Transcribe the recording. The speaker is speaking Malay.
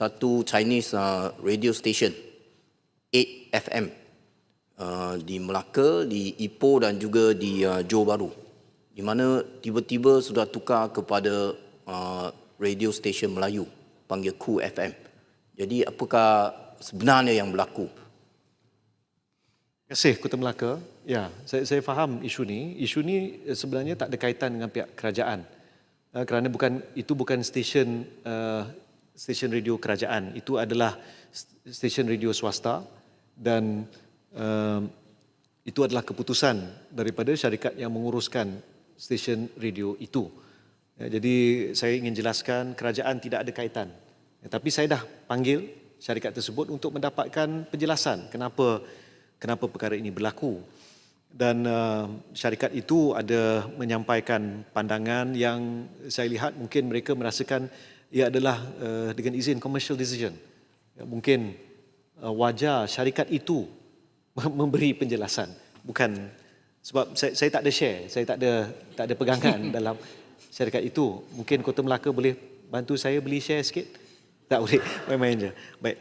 satu Chinese uh, radio station 8 FM uh, di Melaka, di Ipoh dan juga di uh, Johor Bahru. Di mana tiba-tiba sudah tukar kepada uh, radio station Melayu panggil Ku FM. Jadi apakah sebenarnya yang berlaku? Terima kasih Kota Melaka. Ya, saya, saya faham isu ni. Isu ni eh, sebenarnya tak ada kaitan dengan pihak kerajaan. Uh, kerana bukan itu bukan stesen uh, stesen radio kerajaan. Itu adalah st- stesen radio swasta dan uh, itu adalah keputusan daripada syarikat yang menguruskan stesen radio itu. Ya, jadi saya ingin jelaskan kerajaan tidak ada kaitan. Ya, tapi saya dah panggil syarikat tersebut untuk mendapatkan penjelasan kenapa kenapa perkara ini berlaku. Dan uh, syarikat itu ada menyampaikan pandangan yang saya lihat mungkin mereka merasakan ia adalah uh, dengan izin commercial decision. Ya, mungkin uh, wajar syarikat itu memberi penjelasan bukan sebab saya, saya tak ada share, saya tak ada tak ada pegangan dalam syarikat itu. Mungkin Kota Melaka boleh bantu saya beli share sikit? Tak boleh, main-main je. Baik.